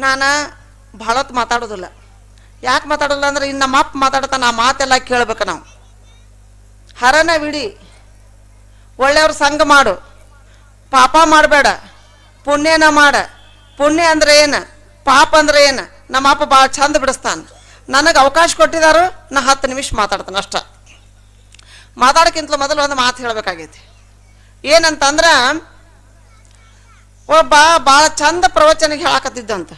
ನಾನು ಭಾಳ ಹೊತ್ತು ಮಾತಾಡೋದಿಲ್ಲ. ಯಾಕೆ ಮಾತಾಡೋಲ್ಲ ಅಂದ್ರೆ ಇನ್ನು ನಮ್ಮ ಅಪ್ಪ ಮಾತಾಡ್ತಾನೆ ಆ ಮಾತೆಲ್ಲ ಕೇಳ್ಬೇಕು ನಾವು. ಹರನ ಬಿಡಿ ಒಳ್ಳೆಯವ್ರ ಸಂಘ ಮಾಡು. ಪಾಪ ಮಾಡಬೇಡ. ಪುಣ್ಯನ ಮಾಡ. ಪುಣ್ಯ ಅಂದ್ರೆ ಏನು? ಪಾಪ ಅಂದ್ರೆ ಏನು? ನಮ್ಮ ಅಪ್ಪ ಭಾಳ ಚಂದ ಬಿಡಿಸ್ತಾನೆ. ನನಗೆ ಅವಕಾಶ ಕೊಟ್ಟಿದ್ದಾರೋ ನಾ ಹತ್ತು ನಿಮಿಷ ಮಾತಾಡ್ತಾನೆ ಅಷ್ಟ. ಮಾತಾಡೋಕ್ಕಿಂತಲೂ ಮೊದಲು ಒಂದು ಮಾತು ಹೇಳಬೇಕಾಗೈತಿ. ಏನಂತಂದ್ರೆ, ಒಬ್ಬ ಭಾಳ ಚಂದ ಪ್ರವಚನಕ್ಕೆ ಹೇಳಾಕತ್ತಿದ್ದಂತ.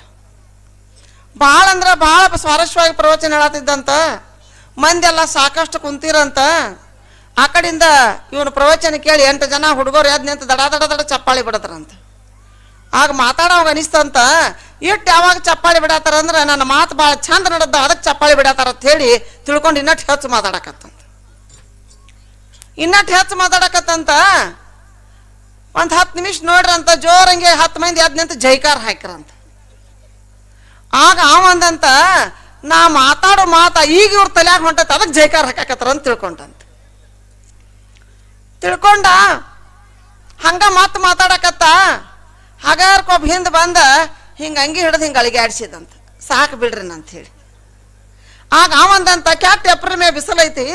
ಭಾಳ ಅಂದ್ರೆ ಭಾಳ ಸ್ವಾರಸ್ಯವಾಗಿ ಪ್ರವಚನ ಹೇಳತ್ತಿದ್ದಂತ ಮಂದಿ ಎಲ್ಲ ಸಾಕಷ್ಟು ಕುಂತಿರಂತ. ಆ ಕಡೆಯಿಂದ ಇವನು ಪ್ರವಚನ ಕೇಳಿ ಎಂಟು ಜನ ಹುಡುಗರು ಎದ್ದು ನಿಂತು ದಡ ದಡ ದಡ ಚಪ್ಪಾಳಿ ಬಿಡತಾರಂತ. ಆಗ ಮಾತಾಡೋವಾಗ ಅನಿಸ್ತಂತ ಇಟ್ಟು ಯಾವಾಗ ಚಪ್ಪಾಳಿ ಬಿಡತ್ತಾರ ಅಂದ್ರೆ ನನ್ನ ಮಾತು ಭಾಳ ಚಂದ ನಡೆದ ಅದಕ್ಕೆ ಚಪ್ಪಾಳಿ ಬಿಡತ್ತಾರ ಅಂತ ಹೇಳಿ ತಿಳ್ಕೊಂಡು ಇನ್ನಟ್ಟು ಹೆಚ್ಚು ಮಾತಾಡಕತ್ತಂತ. ಇನ್ನಟ್ಟು ಹೆಚ್ಚು ಮಾತಾಡಕತ್ತಂತ, ಒಂದು ಹತ್ತು ನಿಮಿಷ ನೋಡ್ರಂತ ಜೋರಂಗೆ ಹತ್ತು ಮಂದಿ ಯಾದ್ ನಿಂತು ಜೈಕಾರ ಹಾಕ್ರಂತ. ಆಗ ಅವಂದಂತ ನಾ ಮಾತಾಡೋ ಮಾತ ಈಗ ಇವ್ರ ತಲೆಯಾಗ ಹೊಂಟೈತೆ, ಅದಕ್ಕೆ ಜೈಕಾರ ಹಾಕಾಕತ್ತಾರ ಅಂತ ತಿಳ್ಕೊಂಡಂತ. ತಿಳ್ಕೊಂಡ, ಹಂಗ ಮತ್ತೆ ಮಾತಾಡಕತ್ತ ಹಗಾರ್ಕೊಬ್ಬ ಹಿಂದೆ ಬಂದ, ಹಿಂಗೆ ಅಂಗಿ ಹಿಡಿದು ಹಿಂಗೆ ಅಳಿಗಾಡ್ಸಿದಂತ ಸಾಕು ಬಿಡ್ರಿ ಅಂತ ಹೇಳಿ. ಆಗ ಅವಂದಂತ ಕ್ಯಾಟ್ ಎಪ್ರ ಮೇ ಬಿಸಿಲೈತಿ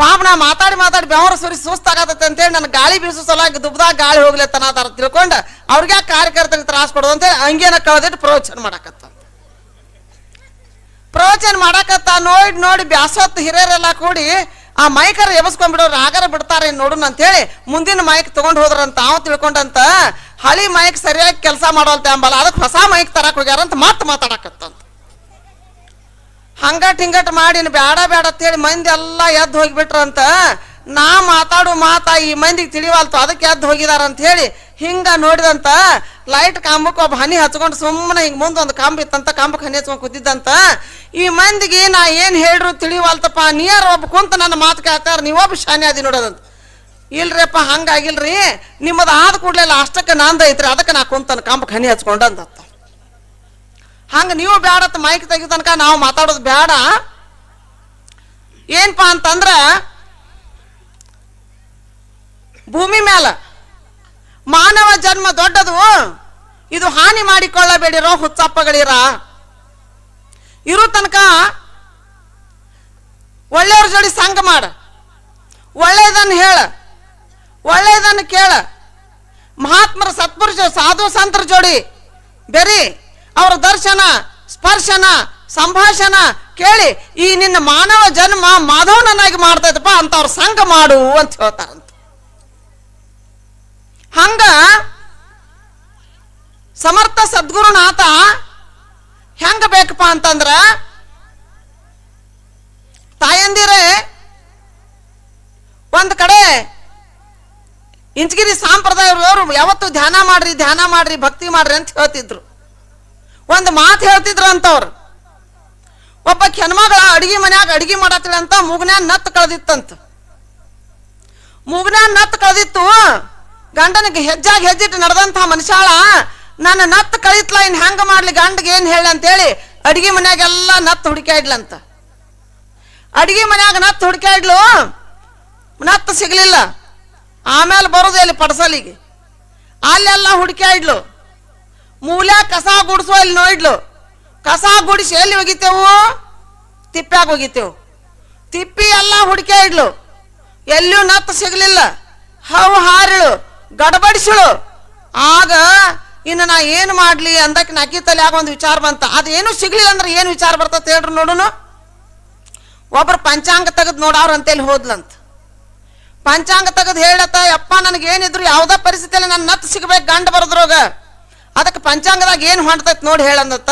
ಪಾಪ ನಾ ಮಾತಾಡಿ ಮಾತಾಡಿ ಬೆವರ ಸುರಿ ಸುಸ್ತಾಗತ್ತೆ ಅಂತೇಳಿ ನನ್ನ ಗಾಳಿ ಬೀಸು ಸಲಾಗಿ ದುಬ್ದಾಗ ಗಾಳಿ ಹೋಗ್ಲತ್ತನ ತಿಳ್ಕೊಂಡು, ಅವ್ರಿಗೆ ಕಾರ್ಯಕರ್ತರಿಗೆ ತ್ರಾಸ ಕೊಡೋದು ಅಂತೇಳಿ ಹಂಗೇನ ಕಳೆದಿಟ್ಟು ಪ್ರವಚನ ಮಾಡಕತ್ತ ಪ್ರವಚನ ಮಾಡಕತ್ತ ನೋಡಿ ನೋಡಿ ಬ್ಯಾಸತ್ ಹಿರಿಯರೆಲ್ಲ ಕೂಡಿ ಆ ಮೈಕರ ಎಬಸ್ಕೊಂಡ್ಬಿಡೋರು ಆಗರ ಬಿಡ್ತಾರೆ ನೋಡೋಣ ಅಂತೇಳಿ ಮುಂದಿನ ಮೈಕ್ ತಗೊಂಡು ಹೋದ್ರಂತ ಅವ್ ತಿಳ್ಕೊಂಡಂತ, ಹಳಿ ಮೈಕ್ ಸರಿಯಾಗಿ ಕೆಲಸ ಮಾಡೋಲ್ತೆ ಅಂಬಲ್ಲ ಅದಕ್ಕೆ ಹೊಸ ಮೈಕ್ ತರಕ್ ಹೋಗ್ಯಾರಂತ ಮತ್ತೆ ಮಾತಾಡಕತ್ತಂತ. ಹಂಗಟ್ ಹಿಂಗಟ್ ಮಾಡಿ ಬೇಡ ಬೇಡ ಅಂತೇಳಿ ಮಂದಿ ಎಲ್ಲ ಎದ್ದು ಹೋಗಿಬಿಟ್ರಂತ, ನಾ ಮಾತಾಡು ಮಾತಾ ಈ ಮಂದಿಗೆ ತಿಳಿವಲ್ತು, ಅದಕ್ಕೆ ಎದ್ದು ಹೋಗಿದಾರಂತ ಹೇಳಿ ಹಿಂಗ ನೋಡಿದಂತ ಲೈಟ್ ಕಾಂಬಕ್ಕೆ ಒಬ್ಬ ಹನಿ ಹಚ್ಕೊಂಡು ಸುಮ್ಮನೆ ಹಿಂಗೆ ಮುಂದೆ ಒಂದು ಕಾಂಬ ಇತ್ತಂತ ಕಾಂಬಕ್ಕೆ ಹನಿ ಹಚ್ಕೊಂಡು ಕೂತಿದ್ದಂತ, ಈ ಮಂದಿಗೆ ನಾ ಏನು ಹೇಳ್ರು ತಿಳಿವಲ್ತಪ್ಪ ನೀರು ಒಬ್ಬ ಕುಂತ ನನ್ನ ಮಾತು ಕೇಳ್ತಾರ ನೀವೊಬ್ಬ ಶಾನೆ ಅದಿ ನೋಡೋದಂತ. ಇಲ್ರಿಪ್ಪ, ಹಂಗಾಗಿಲ್ರಿ, ನಿಮ್ಮದು ಆದ ಕೂಡಲೇ ಅಷ್ಟಕ್ಕೆ ನಾಂದ ಐತ್ರಿ ಅದಕ್ಕೆ ನಾ ಕುಂತನ ಕಾಂಬಕ್ಕೆ ಹನಿ ಹಚ್ಕೊಂಡು ಹಂಗೆ ಹಂಗ ನೀವು ಬೇಡತ್ತ ಮೈಕ್ ತೆಗಿ ತನಕ ನಾವು ಮಾತಾಡೋದು ಬೇಡ ಏನಪ್ಪ ಅಂತಂದ್ರೆ, ಭೂಮಿ ಮ್ಯಾಲ ಮಾನವ ಜನ್ಮ ದೊಡ್ಡದು. ಇದು ಹಾನಿ ಮಾಡಿಕೊಳ್ಳಬೇಡಿರೋ ಹುಚ್ಚಪ್ಪಗಳಿರ. ಇರೋ ತನಕ ಒಳ್ಳೆಯವ್ರ ಜೋಡಿ ಸಂಘ ಮಾಡ. ಒಳ್ಳೆಯದನ್ನು ಹೇಳ. ಒಳ್ಳೆಯದನ್ನು ಕೇಳ. ಮಹಾತ್ಮರ ಸತ್ಪುರುಷ, ಸಾಧು ಸಂತರ ಜೋಡಿ ಬೆರಿ. ಅವರ ದರ್ಶನ, ಸ್ಪರ್ಶನ, ಸಂಭಾಷಣ ಕೇಳಿ. ಈ ನಿನ್ನ ಮಾನವ ಜನ್ಮ ಮಾಧವನನ್ನಾಗಿ ಮಾಡ್ತೈತಪ್ಪ ಅಂತ ಅವ್ರ ಸಂಘ ಮಾಡು ಅಂತ ಹೇಳ್ತಾರಂತ. ಹಂಗ ಸಮರ್ಥ ಸದ್ಗುರುನಾಥ ಹೆಂಗ ಬೇಕಪ್ಪ ಅಂತಂದ್ರ ತಾಯಂದಿರೇ, ಒಂದ್ ಕಡೆ ಇಂಚಗಿರಿ ಸಂಪ್ರದಾಯದವರು ಯಾವತ್ತು ಧ್ಯಾನ ಮಾಡ್ರಿ ಧ್ಯಾನ ಮಾಡ್ರಿ, ಭಕ್ತಿ ಮಾಡ್ರಿ ಅಂತ ಹೇಳ್ತಿದ್ರು. ಒಂದು ಮಾತು ಹೇಳ್ತಿದ್ರು ಅಂತವ್ರು. ಒಬ್ಬ ಹೆಣ್ಮಗಳ ಅಡಿಗೆ ಮನ್ಯಾಗ ಅಡಿಗೆ ಮಾಡತ್ತಿಳ ಅಂತ ಮೂಗ್ನ್ಯಾನ್ ನತ್ತು ಕಳೆದಿತ್ತಂತ. ಮೂಗ್ನ್ಯಾನ್ ನತ್ತು ಕಳೆದಿತ್ತು ಗಂಡನಿಗೆ ಹೆಜ್ಜಾಗಿ ಹೆಜ್ಜಿಟ್ಟು ನಡೆದಂತ ಮನುಷ್ಯಾಳ, ನನ್ನ ನತ್ತು ಕಳಿತ್ಲ, ಇನ್ ಹೆಂಗ ಮಾಡ್ಲಿ, ಗಂಡಗೆ ಏನ್ ಹೇಳಿ ಅಂತೇಳಿ ಅಡಿಗೆ ಮನ್ಯಾಗೆಲ್ಲ ನತ್ತು ಹುಡುಕ್ಯಾಡ್ಲಂತ. ಅಡಿಗೆ ಮನ್ಯಾಗ ನತ್ತು ಹುಡುಕ್ಯಾಡ್ಲು, ನತ್ತು ಸಿಗಲಿಲ್ಲ. ಆಮೇಲೆ ಬರೋದು ಇಲ್ಲಿ ಪಡಸಲಿಗೆ ಅಲ್ಲೆಲ್ಲ ಹುಡುಕ್ಯಾಡ್ಲು. ಮೂಲೆ ಕಸ ಗುಡಿಸೋ ಇಲ್ಲಿ ನೋಡ್ಲು. ಕಸ ಗುಡಿಸಿ ಎಲ್ಲಿ ಒಗಿತೇವು? ತಿಪ್ಪ್ಯಾಗ ಒಗಿತೇವು. ತಿಪ್ಪಿ ಎಲ್ಲ ಹುಡುಕ್ಯಾಡ್ಲು. ಎಲ್ಲೂ ನತ್ತು ಸಿಗಲಿಲ್ಲ. ಹೌ ಹಾರಿಳು. ಗಡಬಡಿಸಿಳು. ಆಗ ಇನ್ನು ನಾ ಏನು ಮಾಡಲಿ ಅಂದಕ್ಕೆ ನಕ್ಕಿ ತಲೆ ಆಗ ಒಂದು ವಿಚಾರ ಬಂತ. ಅದೇನು ಸಿಗ್ಲಿಲ್ಲ ಅಂದ್ರೆ ಏನು ವಿಚಾರ ಬರ್ತದೆ ಹೇಳ್ರಿ ನೋಡುನು. ಒಬ್ರು ಪಂಚಾಂಗ ತೆಗೆದು ನೋಡವ್ರ ಅಂತೇಳಿ ಹೋದ್ಲಂತ. ಪಂಚಾಂಗ ತೆಗೆದು ಹೇಳತ್ತ, ಯಪ್ಪ ನನಗೇನಿದ್ರು ಯಾವ್ದೋ ಪರಿಸ್ಥಿತಿಯಲ್ಲಿ ನನ್ನ ನತ್ತು ಸಿಗ್ಬೇಕು, ಗಂಡ ಬರದ್ರೋಗ. ಅದಕ್ಕೆ ಪಂಚಾಂಗದಾಗ ಏನು ಹೊಂಟತೈತಿ ನೋಡಿ ಹೇಳಂದತ್ತ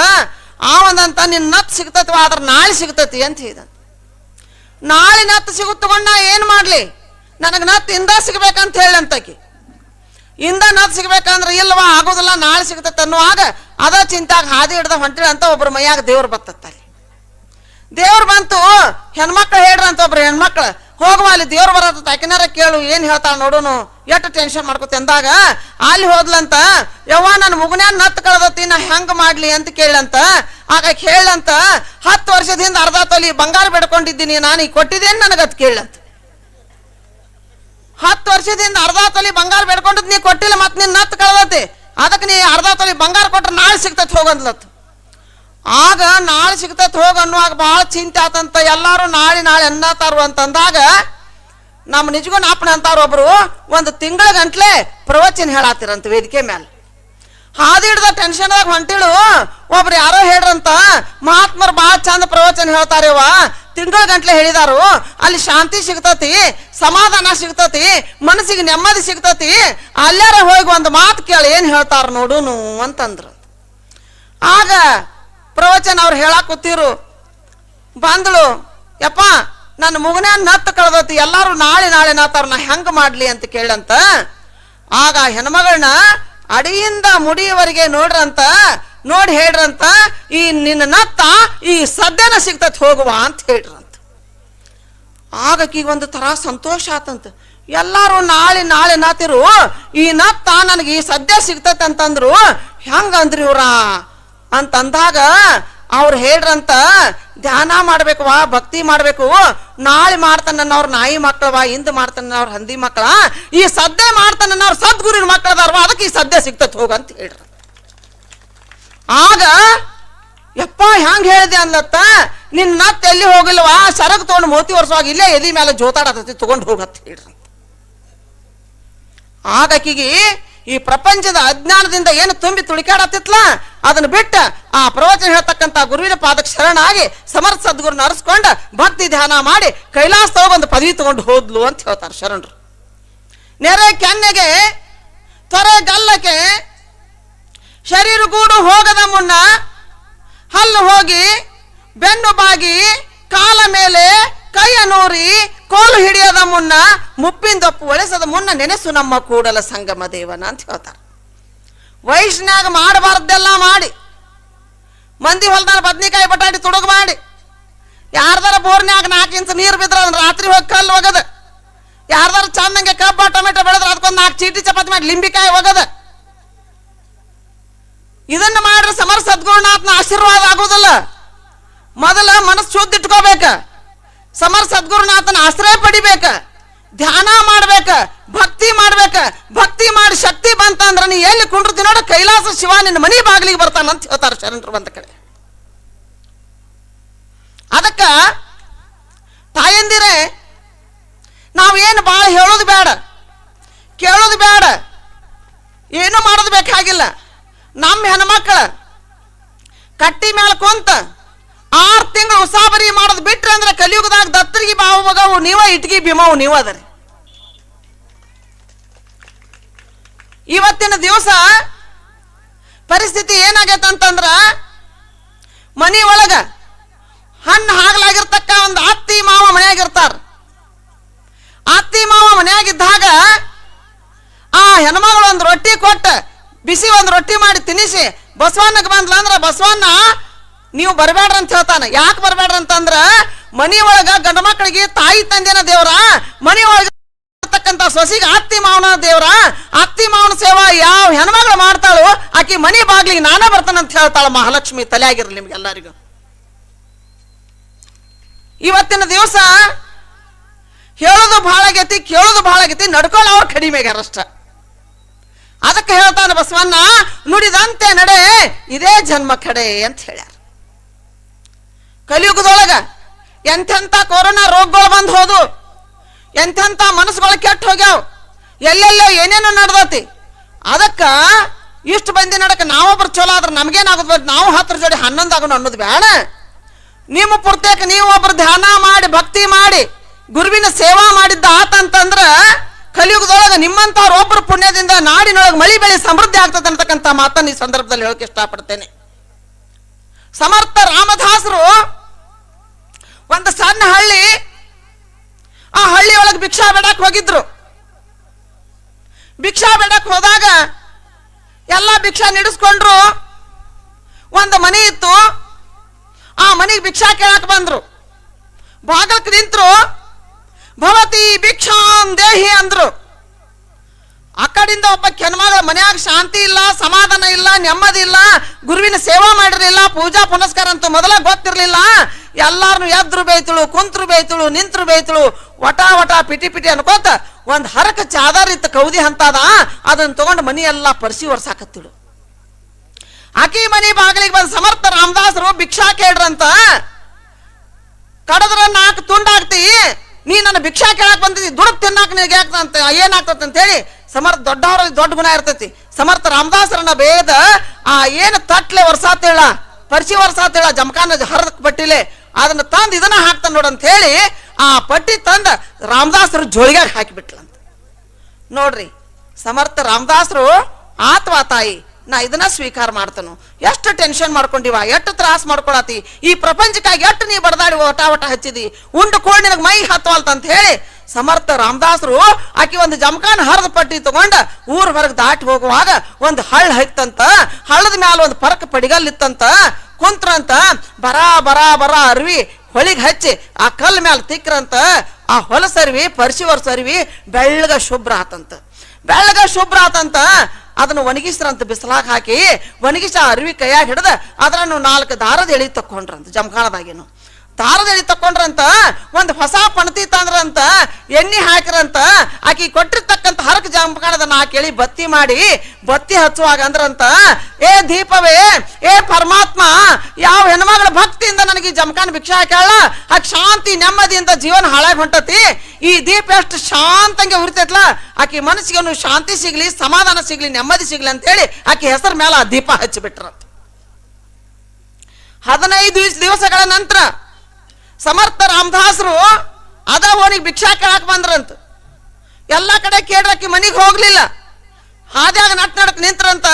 ಆ ಒಂದಂತ ನಿನ್ನ ನತ್ತು ಸಿಗ್ತತ್ವ, ಆದ್ರೆ ನಾಳೆ ಸಿಗ್ತತಿ ಅಂತ ಹೇಳಿದ. ನಾಳೆ ನತ್ತು ಸಿಗುತ್ತಗೊಂಡ ನಾ ಏನು ಮಾಡಲಿ? ನನಗೆ ನತ್ತು ಇಂದ ಸಿಗ್ಬೇಕಂತ ಹೇಳಂತಕಿ. ಇಂದ ನತ್ತು ಸಿಗ್ಬೇಕಂದ್ರೆ ಇಲ್ವಾ? ಆಗೋದಿಲ್ಲ, ನಾಳೆ ಸಿಗ್ತೈತೆ ಅನ್ನುವಾಗ ಅದ ಚಿಂತಾಗ ಹಾದಿ ಹಿಡ್ದ ಹೊಂಟಿಳ ಅಂತ ಒಬ್ರ ಮೈಯಾಗ ದೇವ್ರು ಬರ್ತತ್ತಲ್ಲಿ ದೇವ್ರು ಬಂತು, ಹೆಣ್ಮಕ್ಳು ಹೇಳ್ರಿ ಅಂತ ಒಬ್ರು ಹೆಣ್ಮಕ್ಳು, ಹೋಗುವ ಅಲ್ಲಿ ದೇವ್ರು ಬರತ್ತ ಆಕಿನಾರ ಕೇಳು, ಏನ್ ಹೇಳ್ತಾಳ ನೋಡೋನು? ಎಷ್ಟು ಟೆನ್ಷನ್ ಮಾಡ್ಕೊತ ಅಂದಾಗ ಅಲ್ಲಿ ಹೋದ್ಲಂತ, ಯವ್ವ ನನ್ನ ಮುಗುನ್ಯಾನ್ ನತ್ ಕಳ್ದತಿ, ನಾ ಹೆಂಗ್ ಮಾಡ್ಲಿ ಅಂತ ಕೇಳಂತ, ಆಗ ಕೇಳಂತ ಹತ್ತು ವರ್ಷದಿಂದ ಅರ್ಧ ತೊಲಿ ಬಂಗಾರ ಬಿಡ್ಕೊಂಡಿದ್ದೀನಿ, ನಾನು ಈಗ ಕೊಟ್ಟಿದ್ದೇನೆ ನನಗದ್ ಕೇಳಂತ. ಹತ್ತು ವರ್ಷದಿಂದ ಅರ್ಧ ತೊಲಿ ಬಂಗಾರ ಬೇಡ್ಕೊಂಡದ್ ನೀ ಕೊಟ್ಟಿಲ್ಲ ಮತ್ತೆ ನಿನ್ನ ನತ್ ಕಳ್ದತಿ. ಅದಕ್ಕೆ ನೀ ಅರ್ಧ ತೊಲಿ ಬಂಗಾರ ಕೊಟ್ರೆ ನಾಳೆ ಸಿಗ್ತತ್ ಹೋಗಂದ್ಲತ್ ಆಗ ನಾಳೆ ಸಿಗ್ತತ್ ಹೋಗ ಅನ್ನುವಾಗ ಭಾಳ ಚಿಂತೆ ಆತಂತ ಎಲ್ಲಾರು ನಾಳೆ ನಾಳೆ ಅನ್ನತಾರು ಅಂತಂದಾಗ ನಮ್ಮ ನಿಜಗೂ ನಾಪಣ ಅಂತಾರ ಒಬ್ರು, ಒಂದು ತಿಂಗಳ ಗಂಟ್ಲೆ ಪ್ರವಚನ ಹೇಳಾತಿರಂತ ವೇದಿಕೆ ಮೇಲೆ ಹಾದಿ ಹಿಡ್ದ ಟೆನ್ಷನ್ದಾಗ ಹೊಂಟಿಳು. ಒಬ್ರು ಯಾರೋ ಹೇಳ್ರಂತ, ಮಹಾತ್ಮರು ಭಾಳ ಚಂದ ಪ್ರವಚನ ಹೇಳ್ತಾರೇವ ತಿಂಗಳ ಗಂಟ್ಲೆ ಹೇಳಿದಾರು. ಅಲ್ಲಿ ಶಾಂತಿ ಸಿಗ್ತತಿ, ಸಮಾಧಾನ ಸಿಗ್ತತಿ, ಮನಸ್ಸಿಗೆ ನೆಮ್ಮದಿ ಸಿಗ್ತತಿ. ಅಲ್ಲಾರ ಹೋಗಿ ಒಂದು ಮಾತು ಕೇಳಿ ಏನು ಹೇಳ್ತಾರ ನೋಡುನು ಅಂತಂದ್ರು. ಆಗ ಪ್ರವಚನ ಅವ್ರು ಹೇಳಕ್ ಕೂತಿರು. ಬಂದಳು, ಯಪ್ಪ, ನನ್ನ ಮಗನ ನತ್ತು ಕಳ್ದತಿ, ಎಲ್ಲಾರು ನಾಳೆ ನಾಳೆ ನಾತಾರ, ನಾ ಹೆಂಗ ಮಾಡ್ಲಿ ಅಂತ ಕೇಳಂತ. ಆಗ ಹೆಣ್ಮಗಳನ್ನ ಅಡಿಯಿಂದ ಮುಡಿಯವರೆಗೆ ನೋಡ್ರಂತ, ನೋಡಿ ಹೇಳ್ರಂತ, ಈ ನಿನ್ನ ನತ್ತ, ಈ ಸದ್ಯನ ಸಿಗ್ತತ್ ಹೋಗುವ ಅಂತ ಹೇಳ್ರಂತ. ಆಗಕ್ಕೀಗ ಒಂದು ತರ ಸಂತೋಷ ಆತಂತ. ಎಲ್ಲರೂ ನಾಳೆ ನಾಳೆ ನಾತಿರು, ಈ ನತ್ತ ನನಗೆ ಈ ಸದ್ಯ ಸಿಗ್ತೈತೆ ಅಂತಂದ್ರು, ಹೆಂಗಂದ್ರಿ ಇವ್ರ ಅಂತಂದಾಗ ಅವ್ರು ಹೇಳ್ರಂತ, ಧ್ಯಾನ ಮಾಡ್ಬೇಕವಾ ಭಕ್ತಿ ಮಾಡ್ಬೇಕು. ನಾಳೆ ಮಾಡ್ತಾನ ಅವ್ರ ನಾಯಿ ಮಕ್ಕಳವ ಇಂದ ಮಾಡ್ತಾನ ಅವ್ರ ಹಂದಿ ಮಕ್ಕಳ ಈ ಸದ್ದೆ ಮಾಡ್ತಾನ ಅವ್ರ ಸದ್ಗುರಿನ ಮಕ್ಕಳದಾರವ ಅದಕ್ಕೆ ಈ ಸದ್ಯ ಸಿಗ್ತತ್ ಹೋಗಂತ ಹೇಳ್ರ. ಆಗ, ಯಪ್ಪ, ಹ್ಯಾಂಗ ಹೇಳಿದೆ ಅಂದತ್ತ ನಿನ್ನ ನತ್ ಎಲ್ಲಿ ಹೋಗಿಲ್ವಾ? ಸರಗ್ ತಗೊಂಡು ಮೋತಿ ವರ್ಷವಾಗಿ ಇಲ್ಲೇ ಎಲಿ ಮೇಲೆ ಜೋತಾಡತೈತಿ ತಗೊಂಡು ಹೋಗತ್ತ ಹೇಳ್ರಿ. ಆಗಾಕಿಗೆ ಈ ಪ್ರಪಂಚದ ಅಜ್ಞಾನದಿಂದ ಏನು ತುಂಬಿ ತುಳಿಕಾಡತ್ತಿತ್ಲ? ಅದನ್ನ ಬಿಟ್ಟು ಆ ಪ್ರವಚನ ಹೇಳ್ತಕ್ಕಂತ ಗುರುವಿನ ಪಾದಕ್ಕೆ ಶರಣಾಗಿ ಸಮರ್ಥ ಸದ್ಗುರುನ ಅರಸ್ಕೊಂಡ ಭಕ್ತಿ ಧ್ಯಾನ ಮಾಡಿ ಕೈಲಾಸ ಒಂದು ಪದವಿ ತಗೊಂಡು ಹೋದ್ಲು ಅಂತ ಹೇಳ್ತಾರೆ ಶರಣರು. ನೆರೆ ಕೆನ್ನೆಗೆ, ತೊರೆ ಗಲ್ಲಕ್ಕೆ, ಶರೀರ ಗೂಡು ಹೋಗದ ಮುನ್ನ ಹಲ್ಲು ಹೋಗಿ ಬೆನ್ನು ಬಾಗಿ ಕಾಲ ಮೇಲೆ ಕೈಯ ನೂರಿ ಕೋಲು ಹಿಡಿಯೋದ ಮುನ್ನ ಮುಪ್ಪಿಂದೊಪ್ಪು ಒಳೆಸದ ಮುನ್ನ ನೆನೆಸು ನಮ್ಮ ಕೂಡಲ ಸಂಗಮ ದೇವನ ಅಂತ ಹೇಳ್ತಾರೆ. ವಯಸ್ಸಿನಾಗ ಮಾಡಬಾರ್ದೆಲ್ಲ ಮಾಡಿ. ಮಂದಿ ಹೊಲ್ದಾನ ಬದ್ನಿಕಾಯಿ ಬಟಾಟಿ ತುಡುಗು ಮಾಡಿ. ಯಾರ್ದಾರ ಬೋರ್ನ್ಯಾಗ ನಾಲ್ಕು ಇಂಚು ನೀರು ಬಿದ್ರೆ ರಾತ್ರಿ ಹೋಗಿ ಕಲ್ಲು ಒಗದ. ಯಾರ್ದಾರ ಚಂದಂಗೆ ಕಬ್ಬ, ಟೊಮೆಟೊ ಬೆಳೆದ್ರೆ ಅದಕ್ಕೊಂದು ನಾಲ್ಕು ಚೀಟಿ ಚಪಾತಿ ಮಾಡಿ ಲಿಂಬಿಕಾಯಿ ಒಗದ. ಇದನ್ನ ಮಾಡ್ರೆ ಸಮರ ಸದ್ಗುರುನಾಥನ ಆಶೀರ್ವಾದ ಆಗೋದಿಲ್ಲ ಮೊದಲ ಮನಸ್ಸು ಶುದ್ಧ ಇಟ್ಕೋಬೇಕ. ಸಮರ ಸದ್ಗುರುನಾಥನ ಆಶ್ರಯ ಪಡಿಬೇಕ, ಧ್ಯಾನ ಮಾಡ್ಬೇಕ, ಭಕ್ತಿ ಮಾಡ್ಬೇಕ, ಭಕ್ತಿ ಮಾಡಿ ಶಕ್ತಿ ಬಂತಂದ್ರ ನೀ ಎಲ್ಲಿ ಕುಂಡ್ರತಿ ನೋಡ ಕೈಲಾಸ ಶಿವ ನಿನ್ನ ಮನಿ ಬಾಗಿಲಿಗೆ ಬರ್ತಾನಂತ ಹೇಳ್ತಾರೆ ಶರಣರು ಬಂದ ಕಡೆ. ಅದಕ್ಕ ತಾಯಂದಿರೇ ನಾವೇನು ಭಾಳ ಹೇಳೋದು ಬೇಡ ಕೇಳೋದು ಬೇಡ ಏನು ಮಾಡೋದು ಬೇಕಾಗಿಲ್ಲ. ನಮ್ಮ ಹೆಣ್ಮಕ್ಳ ಕಟ್ಟಿ ಮೇಲೆ ಕುಂತ ಆರು ತಿಂಗಳು ಉಸಾಬರಿ ಮಾಡೋದು ಬಿಟ್ರೆ ಅಂದ್ರೆ ಕಲಿಯುಗದಾಗ ದತ್ತರಿಗೆ ಬಾವು ನೀವ, ಇಟ್ಗಿ ಭೀಮವು ನೀವ ಅದರಿ. ಇವತ್ತಿನ ದಿವಸ ಪರಿಸ್ಥಿತಿ ಏನಾಗೈತೆ ಅಂತಂದ್ರ ಮನಿ ಒಳಗ ಹಣ್ಣು ಹಾಗಲಾಗಿರ್ತಕ್ಕ ಒಂದು ಅತ್ತಿ ಮಾವ ಮನೆಯಾಗಿರ್ತಾರ. ಅತ್ತಿ ಮಾವ ಮನೆಯಾಗಿದ್ದಾಗ ಆ ಹೆಣ್ಮಗಳು ಒಂದು ರೊಟ್ಟಿ ಕೊಟ್ಟ, ಬಿಸಿ ಒಂದು ರೊಟ್ಟಿ ಮಾಡಿ ತಿನ್ನಿಸಿ ಬಸವಣ್ಣಗೆ ಬಂದ್ಲ ಅಂದ್ರ ಬಸವಣ್ಣ ನೀವು ಬರಬೇಡ್ರ ಅಂತ ಹೇಳ್ತಾನೆ. ಯಾಕೆ ಬರಬೇಡ್ರ ಅಂತಂದ್ರ ಮನಿ ಒಳಗ ಗಂಡ ಮಕ್ಕಳಿಗೆ ತಾಯಿ ತಂದೆನ ದೇವ್ರ ಮನಿ ಒಳಗ ಇರ್ತಕ್ಕಂಥ ಸೊಸಿಗೆ ಅತ್ತಿ ಮಾವನ ದೇವ್ರ, ಅತ್ತಿ ಮಾವನ ಸೇವಾ ಯಾವ ಹೆಣ್ಮಗಳು ಮಾಡ್ತಾಳೋ, ಆಕಿ ಮನಿ ಬಾಗ್ಲಿಗೆ ನಾನೇ ಬರ್ತಾನಂತ ಹೇಳ್ತಾಳ ಮಹಾಲಕ್ಷ್ಮಿ ತಲೆಯಾಗಿರ್ಲಿ ನಿಮ್ಗೆಲ್ಲರಿಗೂ ಇವತ್ತಿನ ದಿವಸ ಹೇಳೋದು ಬಹಳ ಆಗೈತಿ, ಕೇಳೋದು ಬಹಳ ಆಗೈತಿ ಅವ್ರ ಕಡಿಮೆ ಆಗ್ಯಾರಷ್ಟ ಅದಕ್ಕೆ ಹೇಳ್ತಾನೆ ಬಸವಣ್ಣ, ನುಡಿದಂತೆ ನಡೆ, ಇದೇ ಜನ್ಮ ಕಡೆ ಅಂತ ಹೇಳ್ಯಾರ. ಕಲಿಯುಗದೊಳಗ ಎಂಥೆಂಥ ಕೊರೋನಾ ರೋಗಗಳು ಬಂದು ಹೋದು, ಎಂಥೆಂಥ ಮನಸ್ಸುಗಳು ಕೆಟ್ಟು ಹೋಗ್ಯಾವ, ಎಲ್ಲೆಲ್ಲೋ ಏನೇನೋ ನಡ್ದತಿ. ಅದಕ್ಕ ಇಷ್ಟು ಬಂದಿ ನಡಕ ನಾವೊಬ್ರು ಚಲೋ ಆದ್ರೆ ನಮಗೇನಾಗುತ್ತೆ ನಾವು ಹತ್ರ ಜೋಡಿ ಹನ್ನೊಂದು ಆಗೋಣ ಅನ್ನೋದು ಬೇಡ ನಿಮ್ಮ ನೀವು ಒಬ್ರು ಧ್ಯಾನ ಮಾಡಿ, ಭಕ್ತಿ ಮಾಡಿ, ಗುರುವಿನ ಸೇವಾ ಮಾಡಿದ್ದ ಆತಂತಂದ್ರೆ ಕಲಿಯುಗದೊಳಗೆ ನಿಮ್ಮಂತವ್ರ ಒಬ್ಬರು ಪುಣ್ಯದಿಂದ ನಾಡಿನೊಳಗೆ ಮಳಿ ಬೆಳೆ ಸಮೃದ್ಧಿ ಆಗ್ತದೆ ಅಂತಕ್ಕಂಥ ಮಾತನ್ನು ಈ ಸಂದರ್ಭದಲ್ಲಿ ಹೇಳೋಕೆ ಇಷ್ಟಪಡ್ತೇನೆ. ಸಮರ್ಥ ರಾಮದಾಸರು ಒಂದು ಸಣ್ಣ ಹಳ್ಳಿ. ಆ ಹಳ್ಳಿ ಒಳಗೆ ಭಿಕ್ಷಾ ಬೇಡಕ್ ಹೋಗಿದ್ರು. ಭಿಕ್ಷಾ ಬೇಡಕ್ ಹೋದಾಗ ಎಲ್ಲ ಭಿಕ್ಷಾ ನಿಡಿಸ್ಕೊಂಡ್ರು. ಒಂದು ಮನೆ ಇತ್ತು. ಆ ಮನೆಗೆ ಭಿಕ್ಷಾ ಕೇಳಕ್ ಬಂದ್ರು. ಬಾಗಲ್ಕ್ ನಿಂತರು. ಭವತಿ ಭಿಕ್ಷಾಂ ದೇಹಿ ಅಂದ್ರು. ಆ ಕಡೆಯಿಂದ ಒಬ್ಬ ಕೆನ್ಮಗ ಮನ್ಯಾಗ ಶಾಂತಿ ಇಲ್ಲ, ಸಮಾಧಾನ ಇಲ್ಲ, ನೆಮ್ಮದಿ ಇಲ್ಲ, ಗುರುವಿನ ಸೇವಾ ಮಾಡಿರಲಿಲ್ಲ, ಪೂಜಾ ಪುನಸ್ಕಾರ ಅಂತ ಮೊದಲ ಗೊತ್ತಿರ್ಲಿಲ್ಲ. ಎಲ್ಲಾರನು ಎದ್ರು ಬೇಯ್ತಳು, ಕುಂತ್ರು ಬೇಯ್ತಳು, ನಿಂತ್ರು ಬೇಯ್ತಳು, ವಟ ವಟ ಪಿಟಿ ಪಿಟಿ ಅನ್ಕೋತ ಒಂದು ಹರಕ ಚಾದರ್ ಇತ್ತು, ಕೌದಿ ಹಂತದ, ಅದನ್ನ ತಗೊಂಡು ಮನಿ ಎಲ್ಲ ಪರಿಸಿ ಒರ್ಸಾಕತ್ತಿಳು. ಆಕಿ ಮನಿ ಬಾಗಿಲಿಗೆ ಬಂದ ಸಮರ್ಥ ರಾಮದಾಸರು ಭಿಕ್ಷಾ ಕೇಳ್ರಂತ, ಕಡದ್ರ ನಾಲ್ಕು ತುಂಡಾಗ್ತಿ ನೀ ನನ್ನ ಭಿಕ್ಷಾ ಕೇಳಕ್ ಬಂದಿದ್ದಿ ದುಡ್ಡು ತಿನ್ನಾಕ ನಿನಗೆ ಅಂತ ಏನಾಗ್ತತ್ ಅಂತ ಹೇಳಿ ಸಮರ್ಥ ದೊಡ್ಡವ್ರಲ್ಲಿ ದೊಡ್ಡ ಗುಣ ಇರ್ತೈತಿ. ಸಮರ್ಥ ರಾಮದಾಸರನ್ನ ಬೇದ, ಆ ಏನು ತಟ್ಲೆ ವರ್ಷಾತೇಳ ಪರಿಚಿ ವರ್ಷಾತೇಳ, ಜಮಖಾನ ಹರದ ಪಟ್ಟಿಲೆ, ಅದನ್ನ ತಂದು ಇದನ್ನ ಹಾಕ್ತಾನೆ ನೋಡಂತ ಹೇಳಿ, ಆ ಪಟ್ಟಿ ತಂದ ರಾಮದಾಸರು ಜೋಳಿಗೆ ಹಾಕಿಬಿಟ್ಲಂತ. ನೋಡ್ರಿ, ಸಮರ್ಥ ರಾಮದಾಸರು, ಆತ್ವಾ ತಾಯಿ, ನಾ ಇದನ್ನ ಸ್ವೀಕಾರ ಮಾಡ್ತಾನು. ಎಷ್ಟು ಟೆನ್ಷನ್ ಮಾಡ್ಕೊಂಡಿವ, ಎಷ್ಟು ತ್ರಾಸ ಮಾಡ್ಕೊಳತಿ, ಈ ಪ್ರಪಂಚಕ್ಕಾಗಿ ಎಷ್ಟು ನೀ ಬಡದಾಡಿ ಒಟ ಒಟ ಹಚ್ಚಿದಿ, ಉಂಡು ಕೋಳಿ ನಿನಗೆ ಮೈ ಹತ್ತವಲ್ತಂತ ಹೇಳಿ ಸಮರ್ಥ ರಾಮದಾಸರು ಆಕೆ ಒಂದು ಜಮಖಾನ ಹರಿದ ಪಟ್ಟಿ ತಗೊಂಡ ಊರ್ ಹೊರಗೆ ದಾಟಿ ಹೋಗುವಾಗ ಒಂದು ಹಳ್ಳ ಹೈತಂತ, ಹಳ್ಳದ ಮ್ಯಾಲ ಒಂದು ಪರಕ ಪಡಿಗಲ್ಲಿತ್ತಂತ, ಕುಂತ್ರಂತ, ಬರಾ ಬರಾ ಬರಾ ಅರ್ವಿ ಹೊಳಿಗೆ ಹಚ್ಚಿ ಆ ಕಲ್ ಮ್ಯಾಲ ತಿಕ್ಕ್ರಂತ ಆ ಹೊಲ ಸರ್ವಿ ಪರಿಶಿವರ್ ಸರ್ವಿ ಬೆಳ್ಳಗ ಶುಭ್ರ ಆತಂತ. ಬೆಳ್ಳಗ ಶುಭ್ರ ಆತಂತ. ಅದನ್ನ ಒಣಗಿಸ್ರಂತ ಬಿಸಿಲಾಗ ಹಾಕಿ ಒಣಗಿಸ ಅರ್ವಿ ಕೈಯಾಗ ಹಿಡ್ದ ಅದನ್ನು ನಾಲ್ಕು ದಾರದ ಎಳಿ ತಕ್ಕೊಂಡ್ರಂತ ಜಮಖಾನದಾಗೇನು. ಎಳಿ ತಕೊಂಡ್ರಂತ, ಒಂದು ಹೊಸ ಪಣತಿ ತಂದ್ರಂತ, ಎಣ್ಣೆ ಹಾಕಿರಂತ, ಆಕಿ ಕೊಟ್ಟಿರ್ತಕ್ಕಂತ ಹರಕ ಜಂಪಕಾಣದನ್ನ ಆ ಕೇಳಿ ಬತ್ತಿ ಮಾಡಿ, ಬತ್ತಿ ಹಚ್ಚುವಾಗ ಅಂದ್ರಂತ, ಏ ದೀಪವೇ, ಏ ಪರಮಾತ್ಮ, ಯಾವ ಹೆಣ್ಮಗಳ ಭಕ್ತಿಯಿಂದ ನನಗೆ ಈ ಜಮಖಾನ ಭಿಕ್ಷಾ ಹಾಕ್ಯಾಳ? ಆಕೆ ಶಾಂತಿ ನೆಮ್ಮದಿಯಿಂದ ಜೀವನ ಹಾಳಾಗಿ ಹೊಂಟತಿ. ಈ ದೀಪ ಎಷ್ಟು ಶಾಂತಂಗೆ ಉರಿತೈತ್ಲ. ಆಕಿ ಮನಸ್ಸಿಗೆ ಶಾಂತಿ ಸಿಗ್ಲಿ, ಸಮಾಧಾನ ಸಿಗ್ಲಿ, ನೆಮ್ಮದಿ ಸಿಗ್ಲಿ ಅಂತೇಳಿ ಆಕಿ ಹೆಸರ ಮೇಲೆ ಆ ದೀಪ ಹಚ್ಚಿಬಿಟ್ರಂತ. ಹದಿನೈದು ದಿವಸಗಳ ನಂತರ ಸಮರ್ಥ ರಾಮದಾಸರು ಅದ ಅವನಿಗೆ ಭಿಕ್ಷಾ ಕೇಳಕ್ ಬಂದ್ರಂತ. ಎಲ್ಲ ಕಡೆ ಕೇಳಕ್ಕೆ ಮನೆಗೆ ಹೋಗ್ಲಿಲ್ಲ. ಹಾದಿಯಾಗ ನಟ್ ನಡಕ್ ನಿಂತ್ರಂತ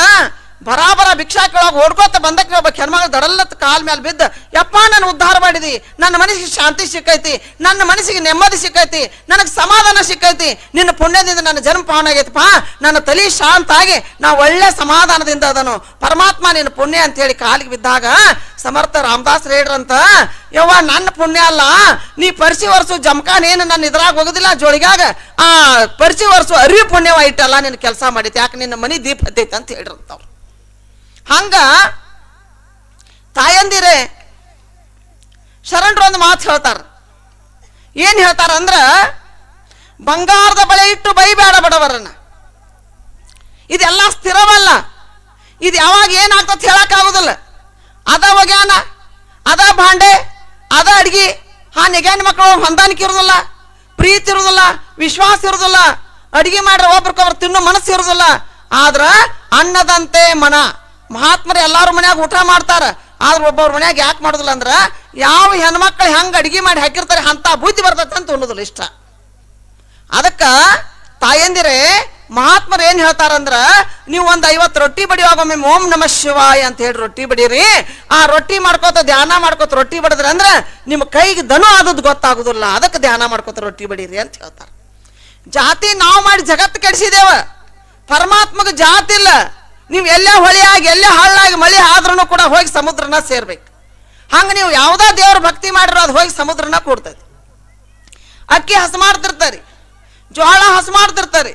ಬರಾಬರ ಭಿಕ್ಷಾ ಕೇಳೋಗ ಓಡ್ಕೋತ ಬಂದಕ್ಕೆ ಒಬ್ಬ ಹೆಣ್ಮಗಳು ದಡಲ್ಲತ್ ಕಾಲ್ ಮೇಲೆ ಬಿದ್ದ, ಯಪ್ಪ ನಾನು ಉದ್ಧಾರ ಮಾಡಿದಿ, ನನ್ನ ಮನಸ್ಸಿಗೆ ಶಾಂತಿ ಸಿಕ್ಕೈತಿ, ನನ್ನ ಮನಸ್ಸಿಗೆ ನೆಮ್ಮದಿ ಸಿಕ್ಕೈತಿ, ನನಗೆ ಸಮಾಧಾನ ಸಿಕ್ಕೈತಿ, ನಿನ್ನ ಪುಣ್ಯದಿಂದ ನನ್ನ ಜನ್ಮ ಪಾವನ ಆಗೈತಪ್ಪ ನನ್ನ ತಲೆ ಶಾಂತ ಆಗಿ ನಾ ಒಳ್ಳೆ ಸಮಾಧಾನದಿಂದ ಅದನು. ಪರಮಾತ್ಮ ನಿನ್ನ ಪುಣ್ಯ ಅಂತ ಹೇಳಿ ಕಾಲಿಗೆ ಬಿದ್ದಾಗ, ಸಮರ್ಥ ರಾಮದಾಸ್ ರೇಡ್ರಂತ, ಯವ್ವ ನನ್ನ ಪುಣ್ಯ ಅಲ್ಲ, ನೀ ಪರಿಸಿ ವರ್ಷ ಜಮಖಾನ್ ಏನು ನನ್ನ ಇದ್ರಾಗ ಹೋಗುದಿಲ್ಲ, ಜೋಳಿಗಾಗ, ಆ ಪರಿಸಿ ವರ್ಷ ಅರಿವು ಪುಣ್ಯವ ಇಟ್ಟಲ್ಲ, ನಿನ್ನ ಕೆಲಸ ಮಾಡಿತ್ತು ಯಾಕೆ ನಿನ್ನ ಮನಿ ದೀಪ ಹತ್ತೈತೆ ಅಂತ ಹೇಳ್ರಂತವ್ರು. ಹಂಗ ತಾಯಂದಿರೇ, ಶರಣರು ಒಂದು ಮಾತು ಹೇಳ್ತಾರ. ಏನ್ ಹೇಳ್ತಾರ ಅಂದ್ರ, ಬಂಗಾರದ ಬಳೆ ಇಟ್ಟು ಬೈಬೇಡ ಬಡವರನ್ನ. ಇದೆಲ್ಲ ಸ್ಥಿರವಲ್ಲ. ಇದು ಯಾವಾಗ ಏನಾಗ್ತದೆ ಹೇಳಕ್ಕಾಗುದಿಲ್ಲ. ಅದ ಒಗ್ಯಾನ, ಅದ ಭಾಂಡೆ, ಅದ ಅಡ್ಗಿ ಆ ನೆಗ್ಯಾನ ಮಕ್ಕಳು ಹೊಂದಾಣಿಕೆ ಇರೋದಿಲ್ಲ, ಪ್ರೀತಿ ಇರೋದಿಲ್ಲ, ವಿಶ್ವಾಸ ಇರೋದಿಲ್ಲ, ಅಡಿಗೆ ಮಾಡ್ರೆ ಒಬ್ರಿಗೊಬ್ರು ತಿನ್ನೋ ಮನಸ್ಸು ಇರೋದಿಲ್ಲ, ಆದ್ರ ಅನ್ನದಂತೆ ಮನ. ಮಹಾತ್ಮರು ಎಲ್ಲಾರು ಮನ್ಯಾಗ ಊಟ ಮಾಡ್ತಾರ. ಆದ್ರೆ ಒಬ್ಬವ್ರ ಮನ್ಯಾಗ ಯಾಕೆ ಮಾಡೋದಿಲ್ಲ ಅಂದ್ರೆ, ಯಾವ ಹೆಣ್ಮಕ್ಳು ಹೆಂಗೆ ಅಡಿಗೆ ಮಾಡಿ ಹಾಕಿರ್ತಾರೆ ಅಂತ ಬುದ್ಧಿ ಬರ್ತೈತೆ ಅಂತ ಅನ್ನೋದಿಲ್ಲ ಇಷ್ಟ. ಅದಕ್ಕ ತಾಯಂದಿರೇ, ಮಹಾತ್ಮರು ಏನ್ ಹೇಳ್ತಾರಂದ್ರ ನೀವು ಒಂದು ಐವತ್ತು ರೊಟ್ಟಿ ಬಡಿಯುವಾಗ ಒಮ್ಮೆ ಓಂ ನಮ ಶಿವಾಯ ಅಂತ ಹೇಳಿ ರೊಟ್ಟಿ ಬಡೀರಿ. ಆ ರೊಟ್ಟಿ ಮಾಡ್ಕೋತ ಧ್ಯಾನ ಮಾಡ್ಕೋತ ರೊಟ್ಟಿ ಬಡಿದ್ರೆ ಅಂದ್ರೆ, ನಿಮ್ಮ ಕೈಗೆ ದನು ಆದದ್ದು ಗೊತ್ತಾಗುದಿಲ್ಲ. ಅದಕ್ಕೆ ಧ್ಯಾನ ಮಾಡ್ಕೋತ ರೊಟ್ಟಿ ಬಡೀರಿ ಅಂತ ಹೇಳ್ತಾರೆ. ಜಾತಿ ನಾವು ಮಾಡಿ ಜಗತ್ತು ಕೆಡಿಸಿದೇವ. ಪರಮಾತ್ಮಗ ಜಾತಿ ಇಲ್ಲ ನೀವು ಎಲ್ಲೇ ಹೊಳಿಯಾಗಿ, ಎಲ್ಲೇ ಹಳ್ಳಾಗಿ ಮಳೆ ಆದ್ರೂ ಕೂಡ ಹೋಗಿ ಸಮುದ್ರನ ಸೇರ್ಬೇಕು. ಹಂಗೆ ನೀವು ಯಾವುದೇ ದೇವ್ರ ಭಕ್ತಿ ಮಾಡಿರೋ ಅದು ಹೋಗಿ ಸಮುದ್ರನ ಕೂಡ್ತೈತಿ ಅಕ್ಕಿ ಹಸ ಮಾಡ್ತಿರ್ತಾರೆ ಜೋಳ ಹಸು ಮಾಡ್ತಿರ್ತಾರೆ,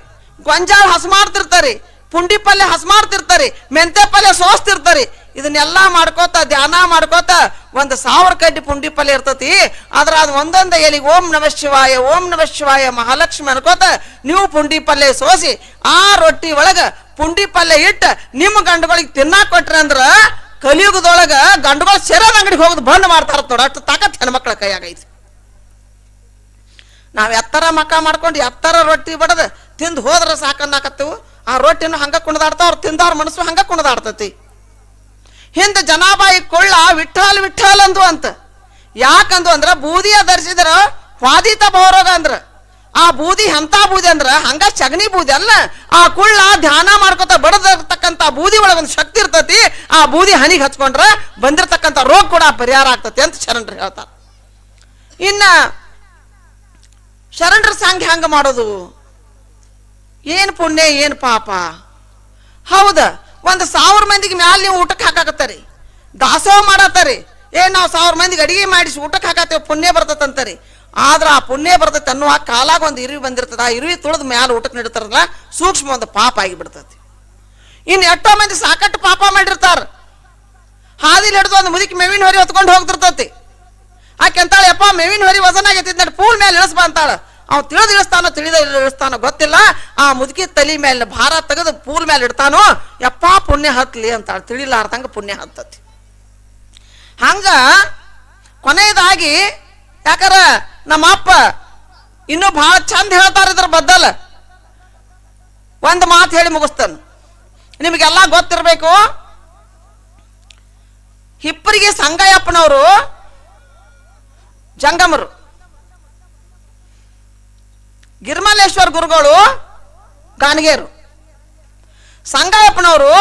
ಗೊಂಜಾಳ ಹಸ ಮಾಡ್ತಿರ್ತಾರೆ, ಪುಂಡಿ ಪಲ್ಯ ಹಸ ಮಾಡ್ತಿರ್ತಾರೆ, ಮೆಂತೆ ಪಲ್ಯ ಸೋಸ್ತಿರ್ತಾರೆ. ಇದನ್ನೆಲ್ಲ ಮಾಡ್ಕೋತ, ಧ್ಯಾನ ಮಾಡ್ಕೋತ ಒಂದು ಸಾವಿರ ಕಡ್ಡಿ ಪುಂಡಿ ಪಲ್ಯ ಇರ್ತತಿ. ಆದ್ರ ಅದು ಒಂದೊಂದು ಎಲಿಗೆ ಓಂ ನಮ ಶಿವಾಯ, ಓಂ ನಮ ಶಿವಾಯ ಮಹಾಲಕ್ಷ್ಮಿ ಅನ್ಕೋತ ನೀವು ಪುಂಡಿ ಪಲ್ಯ ಸೋಸಿ ಆ ರೊಟ್ಟಿ ಒಳಗ ಪುಂಡಿ ಪಲ್ಯ ಇಟ್ಟು ನಿಮ್ಮ ಗಂಡುಗಳಿಗೆ ತಿನ್ನಾಕ್ ಕೊಟ್ರಿ ಅಂದ್ರ ಕಲಿಯುಗದೊಳಗ ಗಂಡುಗಳು ಶರದ ಅಂಗಡಿಗೆ ಹೋಗೋದು ಬಂದ್ ಮಾಡ್ತಾರ ನೋಡ ಅಷ್ಟು ತಾಕತ್ ಹೆಣ್ಮಕ್ಳ ಕೈಯಾಗೈತಿ ನಾವು ಎತ್ತರ ಮಕ್ಕ ಮಾಡ್ಕೊಂಡು ಎತ್ತರ ರೊಟ್ಟಿ ಬಡದು ತಿಂದು ಹೋದ್ರೆ ಸಾಕನ್ನಾಕತ್ತೀವು ಆ ರೊಟ್ಟಿನ ಹಂಗ ಕುಣಿದಾಡ್ತಾವ, ಅವ್ರು ತಿಂದವ್ರ ಮನಸ್ಸು ಹಂಗ ಕುಣದಾಡ್ತತಿ. ಹಿಂದ ಜನಾಬಾಯಿ ಕೊಳ್ಳ ವಿಠಲ್ ವಿಠಲ್ ಅಂದು ಅಂತ. ಯಾಕಂದು ಅಂದ್ರ ಬೂದಿಯ ಧರಿಸಿದ್ರ ವಾದಿತ ಬಹರೋಗ ಅಂದ್ರ. ಆ ಬೂದಿ ಎಂತ ಬೂದಿ ಅಂದ್ರ ಹಂಗ ಚಗನಿ ಬೂದಿ ಅಲ್ಲ. ಆ ಕುಳ್ಳ ಧ್ಯಾನ ಮಾಡ್ಕೊತ ಬಡದಿರ್ತಕ್ಕಂತ ಬೂದಿ ಒಳಗ ಒಂದು ಶಕ್ತಿ ಇರ್ತತಿ, ಆ ಬೂದಿ ಹನಿಗೆ ಹಚ್ಕೊಂಡ್ರೆ ಬಂದಿರತಕ್ಕಂತ ರೋಗ ಕೂಡ ಪರಿಹಾರ ಆಗ್ತತಿ ಅಂತ ಶರಣರು ಹೇಳ್ತಾರ. ಇನ್ನ ಶರಣರ ಸಾಂಗ್ ಹೆಂಗ ಮಾಡೋದು. ಏನು ಪುಣ್ಯ, ಏನು ಪಾಪ. ಹೌದ, ಒಂದು ಸಾವಿರ ಮಂದಿಗೆ ಮ್ಯಾಲ ನೀವು ಊಟಕ್ಕೆ ಹಾಕಾಕತ್ತಾರಿ. ದಾಸೋಹ ಮಾಡತ್ತಾರಿ. ಏ ನಾವು ಸಾವಿರ ಮಂದಿಗೆ ಅಡಿಗೆ ಮಾಡಿಸಿ ಊಟಕ್ಕೆ ಹಾಕತ್ತೇವೆ ಪುಣ್ಯ ಬರ್ತದಂತಾರೆ ಆದ್ರ ಆ ಪುಣ್ಯ ಬರ್ತೈತೆ ಅನ್ನುವ ಕಾಲಾಗ ಒಂದು ಇರುವಿ ಬಂದಿರ್ತದ, ಆ ಇರುವಿ ತುಳಿದ ಮ್ಯಾಲ ಊಟಕ್ಕೆ ನೀಡ್ತಾರಲ್ಲ, ಸೂಕ್ಷ್ಮ ಒಂದು ಪಾಪ ಆಗಿಬಿಡ್ತೈತಿ. ಇನ್ನು ಎಷ್ಟೋ ಮಂದಿ ಸಾಕಟ್ಟು ಪಾಪ ಮಾಡಿರ್ತಾರ. ಹಾದಿಲಿ ಹಿಡಿದು ಒಂದು ಮುದುಕಿ ಮೇವಿನ ಹೊರಿ ಹೊತ್ಕೊಂಡು ಹೋಗ್ತಿರ್ತೈತಿ. ಆಕೆ ಅಂತಾಳೆ, ಯಪ್ಪ, ಮೇವಿನ ಹೊರಿ ವಜನ ಆಗೈತಿ ನೋಡಿ, ಪೂಲ್ ಮೇಲೆ ಇಳಿಸ್ಬ ಅಂತಾಳ. ಅವ್ ತಿಳಿದು ಇಳಿಸ್ತಾನೋ ತಿಳಿದ ಇಳಿಸ್ತಾನೋ ಗೊತ್ತಿಲ್ಲ. ಆ ಮುದುಕಿ ತಲಿ ಮೇಲೆ ಭಾರ ತೆಗೆದು ಪೂಲ್ ಮೇಲೆ ಇಡ್ತಾನೋ, ಯಪ್ಪ, ಪುಣ್ಯ ಹತ್ಲಿ ಅಂತಾಳ. ತಿಳಿಲಾರ್ದಂಗ ಪುಣ್ಯ ಹತ್ತತಿ. ಹಂಗ ಕೊನೆಯದಾಗಿ, ಯಾಕಾರ ನಮ್ಮ ಅಪ್ಪ ಇನ್ನೂ ಬಹಳ ಚಂದ ಹೇಳ್ತಾರ ಇದ್ರ ಬದ್ದಲ್ ಒಂದು ಮಾತು ಹೇಳಿ ಮುಗಿಸ್ತಾನೆ. ನಿಮಗೆಲ್ಲ ಗೊತ್ತಿರಬೇಕು, ಹಿಪ್ಪರಿಗೆ ಸಂಗಯ್ಯಪ್ಪನವರು ಜಂಗಮರು. ಗಿರ್ಮಲೇಶ್ವರ ಗುರುಗಳು ಗಾನಗೇರು ಸಂಗಯ್ಯಪ್ಪನವರು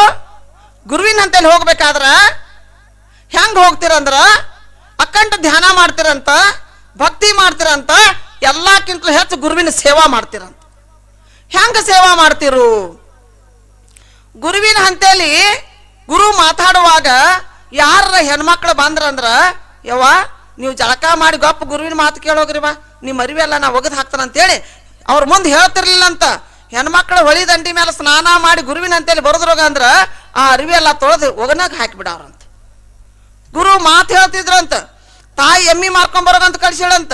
ಗುರುವಿನ ಅಂತೇಳಿ ಹೋಗ್ಬೇಕಾದ್ರ ಹೆಂಗ್ ಹೋಗ್ತೀರಂದ್ರ ಅಕ್ಕಂಟ ಧ್ಯಾನ ಮಾಡ್ತೀರಂತ ಭಕ್ತಿ ಮಾಡ್ತೀರಂತ, ಎಲ್ಲಕ್ಕಿಂತಲೂ ಹೆಚ್ಚು ಗುರುವಿನ ಸೇವಾ ಮಾಡ್ತೀರಂತ. ಹೆಂಗ ಸೇವಾ ಮಾಡ್ತೀರು? ಗುರುವಿನ ಹಂತೇಲಿ ಗುರು ಮಾತಾಡುವಾಗ ಯಾರ ಹೆಣ್ಮಕ್ಳು ಬಂದ್ರಂದ್ರ, ಯವ್ವ, ನೀವು ಜಳಕ ಮಾಡಿ ಗೊಪ್ಪ ಗುರುವಿನ ಮಾತು ಕೇಳೋಗ್ರಿ ಬಾ ನಿಮ್ಮ ಅರಿವೆಲ್ಲ ನಾ ಒಗದು ಅಂತ ಅಂತೇಳಿ ಅವ್ರ ಮುಂದೆ ಹೇಳ್ತಿರ್ಲಿಲ್ಲ ಅಂತ ಹೆಣ್ಮಕ್ಳು ಹೊಳಿ ದಂಡಿ ಮೇಲೆ ಸ್ನಾನ ಮಾಡಿ ಗುರುವಿನ ಅಂತೇಳಿ ಬರೋದ್ರೋಗ ಅಂದ್ರ ಆ ಅರಿವೆಲ್ಲ ತೊಳೆದು ಒಗನಾಗ ಹಾಕಿಬಿಡವ್ರಂತ ಗುರು ಮಾತು ಹೇಳ್ತಿದ್ರಂತ ಎಮ್ಮಿ ಮಾರ್ಕೊಂಡ್ ಬರೋದಂತ ಕಳ್ಸಿಳಂತ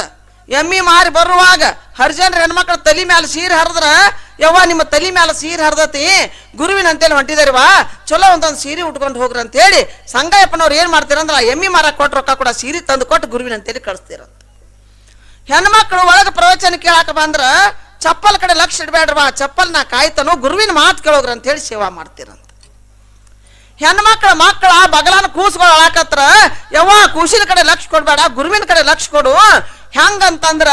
ಎಮ್ಮಿ ಮಾರಿ ಬರುವಾಗ ಹರ್ಜನ್ ಹೆಣ್ಮಕ್ಳ ತಲೆ ಮ್ಯಾಲ ಸೀರೆ ಹರಿದ್ರ, ಯವ್ವ ನಿಮ್ಮ ತಲೆ ಮ್ಯಾಲ ಸೀರೆ ಹರಿದತಿ, ಗುರುವಿನ ಅಂತೇಳಿ ಹೊಂಟಿದಾರಿ ವಾ, ಚಲೋ ಒಂದೊಂದು ಸೀರೆ ಉಟ್ಕೊಂಡು ಹೋಗ್ರಿ ಅಂತ ಹೇಳಿ ಸಂಗಯ್ಯಪ್ಪನವ್ರು ಏನ್ ಮಾಡ್ತೀರಂದ್ರ ಎಮ್ಮಿ ಮಾರಕ್ ಕೊಟ್ಟು ರೊಕ್ಕ ಕೂಡ ಸೀರೆ ತಂದು ಕೊಟ್ಟು ಗುರುವಿನ ಅಂತೇಳಿ ಕಳಿಸ್ತೀರಂತ. ಹೆಣ್ಮಕ್ಳು ಒಳಗೆ ಪ್ರವಚನ ಕೇಳಾಕ ಬಂದ್ರ, ಚಪ್ಪಲ್ ಕಡೆ ಲಕ್ಷ ಇಡಬೇಡ್ರವಾ ಚಪ್ಪಲ್ ನಾ ಕಾಯ್ತಾನು ಗುರುವಿನ ಮಾತು ಕೇಳೋಗ್ರಿ ಅಂತ ಹೇಳಿ ಸೇವಾ ಮಾಡ್ತೀರಂತ. ಹೆಣ್ಮಕ್ಳ ಮಕ್ಕಳ ಬಗಲಾನ ಕೂಸ್ಗಳು ಹಾಕತ್ರ. ಯಾವ ಕೂಸಿನ ಕಡೆ ಲಕ್ಷ ಕೊಡ್ಬೇಡ, ಗುರುವಿನ ಕಡೆ ಲಕ್ಷ ಕೊಡು. ಹೆಂಗಂತಂದ್ರ,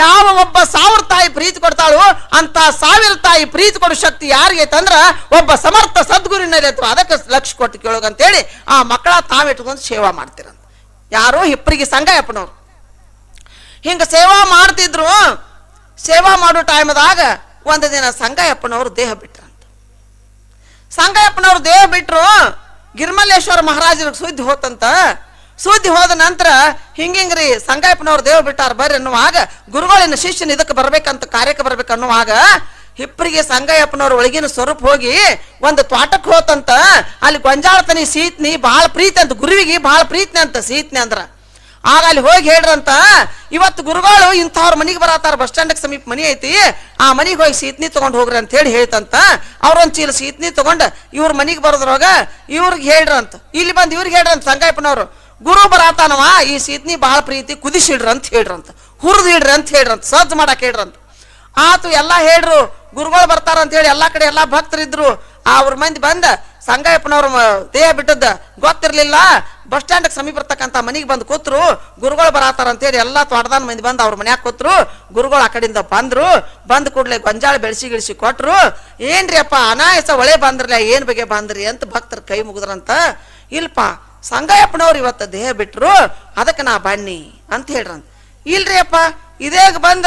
ಯಾವ ಒಬ್ಬ ಸಾವಿರ ತಾಯಿ ಪ್ರೀತಿ ಕೊಡ್ತಾಳು, ಅಂತ ಸಾವಿರ ತಾಯಿ ಪ್ರೀತಿ ಕೊಡೋ ಶಕ್ತಿ ಯಾರಿಗೆ ತಂದ್ರ, ಒಬ್ಬ ಸಮರ್ಥ ಸದ್ಗುರುವಿನಲ್ಲಿ ಅದಕ್ಕೆ ಲಕ್ಷ ಕೊಟ್ಟು ಕೇಳೋಗಂತೇಳಿ ಆ ಮಕ್ಕಳ ತಾವಿಟ್ಕೊಂಡು ಸೇವಾ ಮಾಡ್ತಿರಂತ. ಯಾರು ಸಂಘ ಅಪ್ಪನವ್ರು ಹಿಂಗ ಸೇವಾ ಮಾಡ್ತಿದ್ರು, ಸೇವಾ ಮಾಡೋ ಟೈಮ್ದಾಗ ಒಂದು ದಿನ ಸಂಘ ಸಂಗಯಪ್ಪನವರು ದೇಹ ಬಿಟ್ರಂತ ಸಂಗಯಪ್ಪನವ್ರು ದೇಹ ಬಿಟ್ರು ಗಿರ್ಮಲ್ಲೇಶ್ವರ ಮಹಾರಾಜರಿಗೆ ಸುದ್ದಿ ಹೋತಂತ. ಸುದ್ದಿ ಹೋದ ನಂತರ ಹಿಂಗಿಂಗ್ರಿ ಸಂಗಯಪ್ಪನವ್ರು ದೇವ್ ಬಿಟ್ಟಾರ ಬರ್ರಿ ಅನ್ನುವಾಗ ಗುರುಗಳಿನ ಶಿಷ್ಯನ ಇದಕ್ಕೆ ಬರ್ಬೇಕಂತ ಕಾರ್ಯಕ್ಕೆ ಬರ್ಬೇಕು ಅನ್ನುವಾಗ ಹಿಪ್ಪರಿಗೆ ಸಂಗಯ್ಯಪ್ಪನವ್ರ ಒಳಗಿನ ಸ್ವರೂಪ ಹೋಗಿ ಒಂದು ತ್ವಾಟಕ್ಕೆ ಹೋತಂತ. ಅಲ್ಲಿ ಗೊಂಜಾಳತನಿ ಸೀತ್ನಿ ಬಹಳ ಪ್ರೀತಿ ಅಂತ, ಗುರುವಿಗೆ ಬಹಳ ಪ್ರೀತಿ ಅಂತ ಸೀತ್ನಿ ಅಂದ್ರ. ಆಗ ಅಲ್ಲಿ ಹೋಗಿ ಹೇಳ್ರಂತ, ಇವತ್ತು ಗುರುಗಳು ಇಂಥವ್ರ ಮನೆಗೆ ಬರತ್ತಾರ, ಬಸ್ ಸ್ಟ್ಯಾಂಡ್ ಸಮೀಪ ಮನೆ ಐತಿ, ಆ ಮನಿಗೆ ಹೋಗಿ ಸೀತ್ನಿ ತಗೊಂಡ್ ಹೋಗ್ರಿ ಅಂತ ಹೇಳಿ ಹೇಳ್ತಂತ. ಅವ್ರೊಂದ್ ಚೀಲ ಸೀತ್ನಿ ತಗೊಂಡು ಇವ್ರ ಮನಿಗೆ ಬರೋದ್ರೊಳಗ ಇವ್ರಿಗೆ ಹೇಳ್ರಂತ. ಇಲ್ಲಿ ಬಂದು ಇವ್ರಿಗೆ ಹೇಳ್ರಂತ ಸಂಗಾಯಪ್ಪನವ್ರು. ಗುರು ಬರಾತಾನವ, ಈ ಸೀತ್ನಿ ಬಹಳ ಪ್ರೀತಿ ಕುದಿಸಿಡ್ರಿ ಅಂತ ಹೇಳ್ರಂತ. ಹುರಿದು ಇಡ್ರಿ ಅಂತ ಹೇಳ್ರಂತ. ಸಜ್ಜು ಮಾಡಕ್ಕೆ ಹೇಳ್ರಂತ. ಆತು ಎಲ್ಲ ಹೇಳ್ರು, ಗುರುಗಳು ಬರ್ತಾರ ಅಂತ ಹೇಳಿ ಎಲ್ಲಾ ಕಡೆ ಎಲ್ಲಾ ಭಕ್ತರಿದ್ರು ಅವ್ರ ಮಂದಿ ಬಂದ, ಸಂಗಯ್ಯಪ್ಪನವ್ರ ದೇಹ ಬಿಟ್ಟದ್ದ, ಗೊತ್ತಿರ್ಲಿಲ್ಲ. ಬಸ್ ಸ್ಟ್ಯಾಂಡ್ ಸಮೀಪ ಬರ್ತಕ್ಕಂತ ಮನಿಗೆ ಬಂದು ಕೂತ್ರು. ಗುರುಗಳು ಬರಾತಾರ ಅಂತ ಹೇಳಿ ಎಲ್ಲಾ ತೋಟದಾನ ಮಂದಿ ಬಂದು ಅವ್ರ ಮನ್ಯಾಗ ಕೂತ್ರು. ಗುರುಗಳು ಆ ಕಡೆಯಿಂದ ಬಂದ್ರು. ಬಂದ್ ಕೂಡ್ಲೆ ಗೊಂಜಾಳ ಬೆಳೆಸಿ ಗಿಳಿಸಿ ಕೊಟ್ರು. ಏನ್ರಿ ಅಪ್ಪ, ಅನಾಯಸ ಒಳೆ ಬಂದ್ರಲ್ಲ ಏನ್ ಬಗ್ಗೆ ಬಂದ್ರಿ ಅಂತ ಭಕ್ತರು ಕೈ ಮುಗಿದ್ರಂತ. ಇಲ್ಪ, ಸಂಗಯ್ಯಪ್ಪನವ್ರು ಇವತ್ತು ದೇಹ ಬಿಟ್ರು, ಅದಕ್ಕೆ ನಾ ಬನ್ನಿ ಅಂತ ಹೇಳ್ರಂತ. ಇಲ್ರಿ ಅಪ್ಪ, ಇದೇಗ ಬಂದ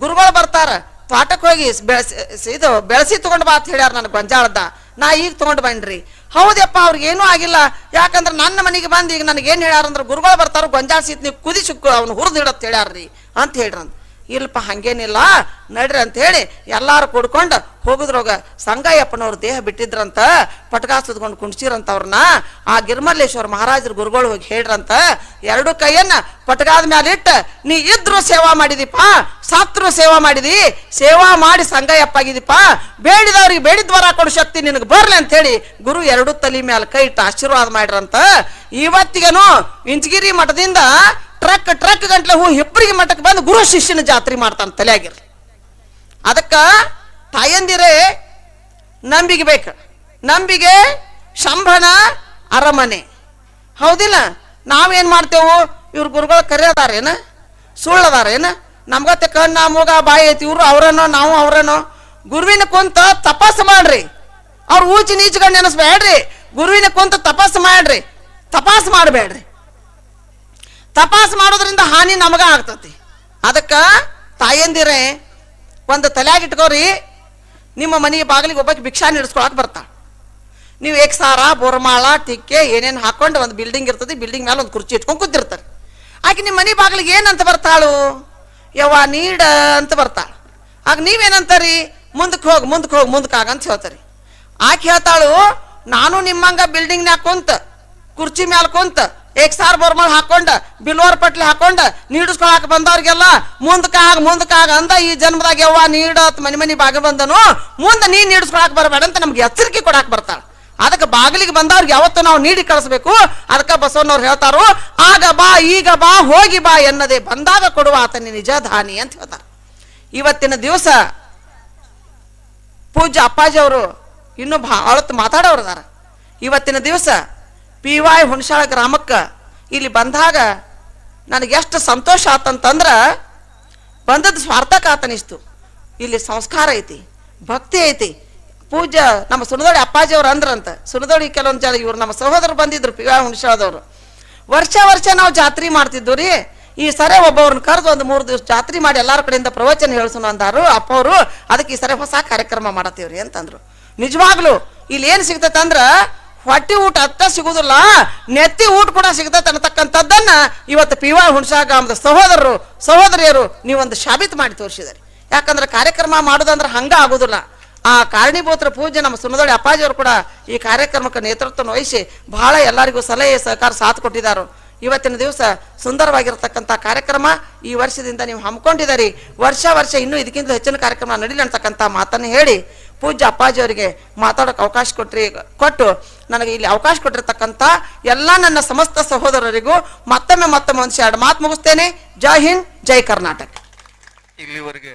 ಗುರುಗಳು ಬರ್ತಾರ, ತೋಟಕ್ಕೆ ಹೋಗಿ ಬೆಳೆಸಿ, ಇದು ಬೆಳೆಸಿ ತಗೊಂಡ್ ಬಾ ಅಂತ ಹೇಳ್ಯಾರ ನನಗೆ ಗೊಂಜಾಳದ ನಾ ಈಗ ತಗೊಂಡ್ ಬಂದ್ರಿ. ಹೌದಪ್ಪ ಅವ್ರಿಗೆ ಏನೂ ಆಗಿಲ್ಲ. ಯಾಕಂದ್ರೆ ನನ್ನ ಮನೆಗೆ ಬಂದು ಈಗ ನನಗೆ ಏನು ಹೇಳ್ಯಾರಂದ್ರೆ ಗುರುಗಳು ಬರ್ತಾರ, ಗೊಂಜಾಳ ಸೀತ್ ನೀವು ಕುದಿಸಿ ಅವ್ನು ಹುರಿದು ಇಡತ್ ಹೇಳ್ಯಾರ್ರಿ ಅಂತ ಹೇಳ್ರಂತ. ಇಲ್ಪ ಹಂಗೇನಿಲ್ಲ. ನಡ್ರಿ ಅಂತ ಹೇಳಿ ಎಲ್ಲಾರು ಕುಡ್ಕೊಂಡು ಹೋಗುದ್ರೋಗ ಸಂಗಯ್ಯಪ್ಪನವ್ರ ದೇಹ ಬಿಟ್ಟಿದ್ರಂತ ಪಟಕಾಸದ್ಕೊಂಡು ಸುದ್ಕೊಂಡು ಅವ್ರನ್ನ ಆ ಗಿರ್ಮಲ್ಲೇಶ್ವರ ಮಹಾರಾಜರ ಗುರುಗಳು ಹೋಗಿ ಹೇಳ್ರಂತ, ಎರಡು ಕೈಯನ್ನ ಪಟಕಾದ ಮ್ಯಾಲ ಇಟ್ಟು ನೀ ಇದ್ರು ಸೇವಾ ಮಾಡಿದಿಪ್ಪ ಸಾತ್ರು ಸೇವಾ ಮಾಡಿದಿ, ಸೇವಾ ಮಾಡಿ ಸಂಗಯ್ಯಪ್ಪ ಆಗಿದಿಪ್ಪ ಬೇಡಿದವ್ರಿಗೆ ಬೇಡಿದ ವರ ಕೊಡೋ ಶಕ್ತಿ ನಿನಗೆ ಬರ್ಲಿ ಅಂತ ಹೇಳಿ ಗುರು ಎರಡು ತಲೆ ಮ್ಯಾಲ ಕೈ ಇಟ್ಟು ಆಶೀರ್ವಾದ ಮಾಡ್ರಂತ. ಇವತ್ತಿಗೇನು ಇಂಚಗಿರಿ ಮಠದಿಂದ ಟ್ರಕ್ ಟ್ರಕ್ ಗಂಟ್ಲೆ ಹೂ ಹೆಬ್ಬರಿಗೆ ಮಠಕ್ಕೆ ಬಂದು ಗುರು ಶಿಷ್ಯನ ಜಾತ್ರೆ ಮಾಡ್ತಾನೆ ತಲೆಯಾಗಿರ್ಲಿ. ಅದಕ್ಕ ತಾಯಂದಿರೇ, ನಂಬಿಗೆ ಬೇಕು. ನಂಬಿಗೆ ಶಂಭನ ಅರಮನೆ. ಹೌದಿಲ್ಲ? ನಾವೇನ್ ಮಾಡ್ತೇವು? ಇವ್ರ ಗುರುಗಳು ಕರೆಯದಾರೇನ? ಸುಳ್ಳದಾರೇನ? ನಮ್ಗತ್ತೆ ಕಣ್ಣ, ಮೂಗ, ಬಾಯಿ ಐತಿ, ಇವ್ರು ಅವ್ರನೋ, ನಾವು ಅವ್ರೇನೋ? ಗುರುವಿನ ಕುಂತ ತಪಾಸ ಮಾಡ್ರಿ. ಅವ್ರ ಊಚಿ ನೀಚಿಕೊಂಡು ನೆನೆಸ್ಬೇಡ್ರಿ ಗುರುವಿನ ಕುಂತ ತಪಾಸ ಮಾಡ್ರಿ. ತಪಾಸ್ ಮಾಡಬೇಡ್ರಿ. ತಪಾಸ್ ಮಾಡೋದ್ರಿಂದ ಹಾನಿ ನಮಗ ಆಗ್ತತಿ. ಅದಕ್ಕ ತಾಯಂದಿರೆ, ಒಂದು ತಲೆಯಾಗಿ ಇಟ್ಕೋರಿ, ನಿಮ್ಮ ಮನೆಯ ಬಾಗಿಲಿಗೆ ಒಬ್ಬಕ್ಕೆ ಭಿಕ್ಷಾ ನಿಡಿಸ್ಕೊಳಕ್ ಬರ್ತಾಳ. ನೀವು ಏಕ್ ಸಾರ ಬೋರ್ಮಾಳ, ಟಿಕ್ಕೆ ಏನೇನು ಹಾಕೊಂಡು ಒಂದು ಬಿಲ್ಡಿಂಗ್ ಇರ್ತದೆ ಬಿಲ್ಡಿಂಗ್ ಮೇಲೆ ಒಂದು ಕುರ್ಚಿ ಇಟ್ಕೊಂಡು ಕೂತಿರ್ತಾರೆ. ಆಕೆ ನಿಮ್ಮ ಮನೆ ಬಾಗಿಲಿಗೆ ಏನಂತ ಬರ್ತಾಳು? ಯವ್ವ ನೀಡ ಅಂತ ಬರ್ತಾಳ. ಆಗ ನೀವೇನಂತಾರಿ? ಮುಂದಕ್ಕೆ ಹೋಗಿ ಮುಂದಕ್ಕೆ ಹೋಗಿ ಮುಂದಕ್ಕೆ ಆಗ ಅಂತ ಹೇಳ್ತಾರೆ. ಆಕೆ ಹೇಳ್ತಾಳು, ನಾನು ನಿಮ್ಮಂಗ ಬಿಲ್ಡಿಂಗ್ನ್ಯಾಗ ಕುಂತ, ಕುರ್ಚಿ ಮ್ಯಾಲ ಕುಂತ ಏಕ್ ಸಾರ್ ಬೋರ್ಮಾಳ ಹಾಕೊಂಡ, ಬಿಲ್ವರ್ ಪಟ್ಲಿ ಹಾಕೊಂಡ, ನೀಡಿಸ್ಕೊಳಕ್ ಬಂದವ್ರಿಗೆಲ್ಲ ಮುಂದಕ್ಕಾಗ ಮುಂದಕ್ಕಾಗ ಅಂದ ಈ ಜನ್ಮದಾಗ ಯವ್ವ ನೀಡತ್ ಮನೆ ಮನೆ ಬಾಗ ಬಂದನು, ಮುಂದೆ ನೀ ನೀಡಿಸ್ಕೊಳಕ್ ಬರಬೇಡ ಅಂತ ನಮ್ಗೆ ಎಚ್ಚರಿಕೆ ಕೊಡಾಕ್ ಬರ್ತಾಳ. ಅದಕ್ಕೆ ಬಾಗಿಲಿಗೆ ಬಂದವ್ರಿಗೆ ಯಾವತ್ತು ನಾವು ನೀಡಿ ಕಳಿಸ್ಬೇಕು, ಅದಕ್ಕೆ ಬಸವಣ್ಣವ್ರು ಹೇಳ್ತಾರೋ, ಆಗ ಬಾ, ಈಗ ಬಾ, ಹೋಗಿ ಬಾ ಎನ್ನದೆ ಬಂದಾಗ ಕೊಡುವ ಆತನ ನಿಜ ಧಾನಿ ಅಂತ ಹೇಳ್ತಾರೆ. ಇವತ್ತಿನ ದಿವಸ ಪೂಜ್ಯ ಅಪ್ಪಾಜಿ ಅವರು ಇನ್ನೂ ಮಾತಾಡೋರು ಅದಾರ. ಇವತ್ತಿನ ದಿವಸ ಪಿ ವಾಯ್ ಹುಣಸಾಳ ಗ್ರಾಮಕ್ಕೆ ಇಲ್ಲಿ ಬಂದಾಗ ನನಗೆ ಎಷ್ಟು ಸಂತೋಷ ಆತಂತಂದ್ರೆ ಬಂದದ್ದು ಸ್ವಾರ್ಥಕ ಆತನಿಸ್ತು ಇಲ್ಲಿ ಸಂಸ್ಕಾರ ಐತಿ, ಭಕ್ತಿ ಐತಿ. ಪೂಜ್ಯ ನಮ್ಮ ಸುಣದೋಡಿ ಅಪ್ಪಾಜಿ ಅವ್ರು ಅಂದ್ರಂತ. ಸುಣದೋಡಿ ಕೆಲವೊಂದು ಜನ ಇವ್ರು ನಮ್ಮ ಸಹೋದರರು ಬಂದಿದ್ರು ಪಿ ವಾಯ್ ಹುಣಸಾಳದವ್ರು ವರ್ಷ ವರ್ಷ ನಾವು ಜಾತ್ರೆ ಮಾಡ್ತಿದ್ದು ರೀ. ಈ ಸರಿ ಒಬ್ಬವ್ರನ್ನ ಕರೆದು ಒಂದು ಮೂರು ದಿವಸ ಜಾತ್ರೆ ಮಾಡಿ ಎಲ್ಲಾರ ಕಡೆಯಿಂದ ಪ್ರವಚನ ಹೇಳ್ಸೋಣ ಅಂದಾರು. ಅಪ್ಪ ಅವರು ಅದಕ್ಕೆ ಈ ಸರಿ ಹೊಸ ಕಾರ್ಯಕ್ರಮ ಮಾಡತ್ತೀವ್ರಿ ಅಂತಂದ್ರು. ನಿಜವಾಗ್ಲೂ, ಇಲ್ಲಿ ಏನು ಸಿಗ್ತೈತೆ ಅಂದ್ರ ಹೊಟ್ಟಿ ಊಟ ಅತ್ತ ಸಿಗುದಿಲ್ಲ, ನೆತ್ತಿ ಊಟ ಕೂಡ ಸಿಗ್ತೈತೆ ಅನ್ನತಕ್ಕಂಥದ್ದನ್ನ ಇವತ್ತು ಪಿ ವಾಯ್ ಹುಣಸಾ ಗ್ರಾಮದ ಸಹೋದರರು, ಸಹೋದರಿಯರು ನೀವೊಂದು ಸಾಬೀತು ಮಾಡಿ ತೋರಿಸಿದಾರೆ ಯಾಕಂದ್ರೆ ಕಾರ್ಯಕ್ರಮ ಮಾಡೋದಂದ್ರೆ ಹಂಗ ಆಗುದಿಲ್ಲ. ಆ ಕಾರಣೀಭೂತರ ಪೂಜೆ ನಮ್ಮ ಸುನದೊಳಿ ಅಪ್ಪಾಜಿಯವರು ಕೂಡ ಈ ಕಾರ್ಯಕ್ರಮಕ್ಕೆ ನೇತೃತ್ವ ವಹಿಸಿ ಬಹಳ ಎಲ್ಲರಿಗೂ ಸಲಹೆ, ಸಹಕಾರ ಸಾಥ್ ಕೊಟ್ಟಿದ್ದಾರೆ. ಇವತ್ತಿನ ದಿವಸ ಸುಂದರವಾಗಿರತಕ್ಕಂಥ ಕಾರ್ಯಕ್ರಮ ಈ ವರ್ಷದಿಂದ ನೀವು ಹಮ್ಮಿಕೊಂಡಿದ್ದೀರಿ. ವರ್ಷ ವರ್ಷ ಇನ್ನೂ ಇದಕ್ಕಿಂತ ಹೆಚ್ಚಿನ ಕಾರ್ಯಕ್ರಮ ನಡೀಲಿ ಅಂತಕ್ಕಂಥ ಮಾತನ್ನು ಹೇಳಿ ಪೂಜ್ಯ ಅಪ್ಪಾಜಿಯವರಿಗೆ ಮಾತಾಡೋಕೆ ಅವಕಾಶ ಕೊಟ್ರಿ, ಕೊಟ್ಟು ನನಗೆ ಇಲ್ಲಿ ಅವಕಾಶ ಕೊಟ್ಟಿರ್ತಕ್ಕಂಥ ಎಲ್ಲ ನನ್ನ ಸಮಸ್ತ ಸಹೋದರರಿಗೂ ಮತ್ತೊಮ್ಮೆ ಮತ್ತೊಮ್ಮೆ ಒಂದು ಎರಡು ಮಾತು ಮುಗಿಸ್ತೇನೆ. ಜೈ ಹಿಂದ್, ಜೈ ಕರ್ನಾಟಕ. ಇಲ್ಲಿವರೆಗೆ